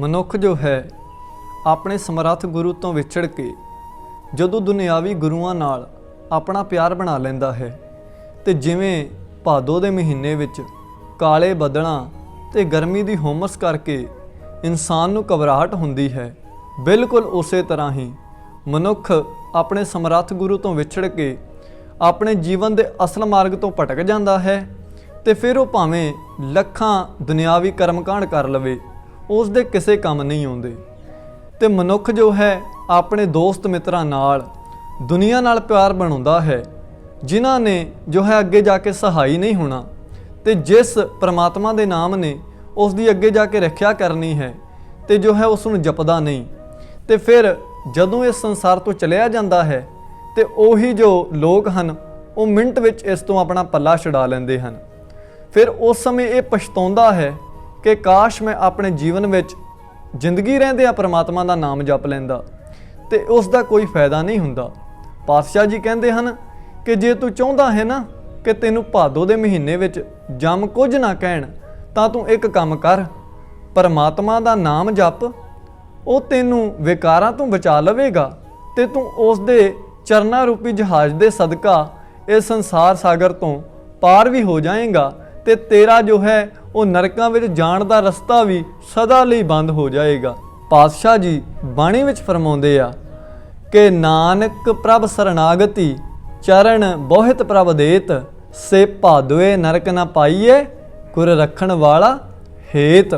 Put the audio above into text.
ਮਨੁੱਖ ਜੋ ਹੈ, ਆਪਣੇ ਸਮਰੱਥ ਗੁਰੂ ਤੋਂ ਵਿਛੜ ਕੇ, ਜਦੋਂ ਦੁਨਿਆਵੀ ਗੁਰੂਆਂ ਨਾਲ ਆਪਣਾ ਪਿਆਰ ਬਣਾ ਲੈਂਦਾ ਹੈ, ਤੇ ਜਿਵੇਂ ਭਾਦੋ ਦੇ ਮਹੀਨੇ ਵਿੱਚ ਕਾਲੇ ਬੱਦਲਾਂ ਤੇ ਗਰਮੀ ਦੀ ਹੋਮਸ ਕਰਕੇ ਇਨਸਾਨ ਨੂੰ ਘਬਰਾਹਟ ਹੁੰਦੀ ਹੈ, ਬਿਲਕੁਲ ਉਸੇ ਤਰ੍ਹਾਂ ਹੀ ਮਨੁੱਖ ਆਪਣੇ ਸਮਰੱਥ ਗੁਰੂ ਤੋਂ ਵਿਛੜ ਕੇ ਆਪਣੇ ਜੀਵਨ ਦੇ ਅਸਲ ਮਾਰਗ ਤੋਂ ਭਟਕ ਜਾਂਦਾ ਹੈ, ਤੇ ਫਿਰ ਉਹ ਭਾਵੇਂ ਲੱਖਾਂ ਦੁਨਿਆਵੀ ਕਰਮਕਾਂਡ ਕਰ ਲਵੇ ਉਸ ਦੇ ਕਿਸੇ ਕੰਮ ਨਹੀਂ ਆਉਂਦੇ। ਤੇ ਮਨੁੱਖ ਜੋ ਹੈ, ਆਪਣੇ ਦੋਸਤ ਮਿੱਤਰਾਂ ਨਾਲ ਦੁਨੀਆ ਨਾਲ ਪਿਆਰ ਬਣਾਉਂਦਾ ਹੈ, ਜਿਨ੍ਹਾਂ ਨੇ ਜੋ ਹੈ ਅੱਗੇ ਜਾ ਕੇ ਸਹਾਈ ਨਹੀਂ ਹੋਣਾ, ਤੇ ਜਿਸ ਪ੍ਰਮਾਤਮਾ ਦੇ ਨਾਮ ਨੇ ਉਸ ਦੀ ਅੱਗੇ ਜਾ ਕੇ ਰੱਖਿਆ ਕਰਨੀ ਹੈ, ਤੇ ਜੋ ਹੈ ਉਸ ਨੂੰ ਜਪਦਾ ਨਹੀਂ। ਤੇ ਫਿਰ ਜਦੋਂ ਇਸ ਸੰਸਾਰ ਤੋਂ ਚਲਿਆ ਜਾਂਦਾ ਹੈ, ਤੇ ਉਹੀ ਜੋ ਲੋਕ ਹਨ, ਉਹ ਮਿੰਟ ਵਿੱਚ ਇਸ ਤੋਂ ਆਪਣਾ ਪੱਲਾ ਛੁਡਾ ਲੈਂਦੇ ਹਨ। ਫਿਰ ਉਸ ਸਮੇਂ ਇਹ ਪਛਤਾਉਂਦਾ ਹੈ ਕਿ ਕਾਸ਼ ਮੈਂ ਆਪਣੇ ਜੀਵਨ ਵਿੱਚ ਜ਼ਿੰਦਗੀ ਰਹਿੰਦਿਆਂ ਪ੍ਰਮਾਤਮਾ ਦਾ ਨਾਮ ਜਪ ਲੈਂਦਾ ਤੇ ਉਸ ਦਾ ਕੋਈ ਫਾਇਦਾ ਨਹੀਂ ਹੁੰਦਾ। ਪਾਤਸ਼ਾਹ ਜੀ ਕਹਿੰਦੇ ਹਨ ਕਿ ਜੇ ਤੂੰ ਚਾਹੁੰਦਾ ਹੈ ਨਾ ਕਿ ਤੈਨੂੰ ਭਾਦੋ ਦੇ ਮਹੀਨੇ ਵਿੱਚ ਜਮ ਕੁਝ ਨਾ ਕਹਿਣ, ਤਾਂ ਤੂੰ ਇੱਕ ਕੰਮ ਕਰ, ਪਰਮਾਤਮਾ ਦਾ ਨਾਮ ਜਪ, ਉਹ ਤੈਨੂੰ ਵਿਕਾਰਾਂ ਤੋਂ ਬਚਾ ਲਵੇਗਾ ਤੇ ਤੂੰ ਉਸ ਦੇ ਚਰਨਾ ਰੂਪੀ ਜਹਾਜ਼ ਦੇ ਸਦਕਾ ਇਸ ਸੰਸਾਰ ਸਾਗਰ ਤੋਂ ਪਾਰ ਵੀ ਹੋ ਜਾਏਗਾ। ਤੇ ਤੇਰਾ ਜੋ ਹੈ, ਉਹ ਨਰਕਾਂ ਵਿੱਚ ਜਾਣ ਦਾ ਰਸਤਾ ਵੀ ਸਦਾ ਲਈ ਬੰਦ ਹੋ ਜਾਏਗਾ। ਪਾਤਸ਼ਾਹ ਜੀ ਬਾਣੀ ਵਿੱਚ ਫਰਮਾਉਂਦੇ ਆ ਕਿ ਨਾਨਕ ਪ੍ਰਭ ਸਰਨਾਗਤੀ, ਚਰਨ ਬੋਹਿਤ ਪ੍ਰਭ ਦੇਤ, ਸੇ ਭਾਦਵੇ ਨਰਕ ਨਾ ਪਾਈਏ, ਗੁਰ ਰੱਖਣ ਵਾਲਾ ਹੇਤ।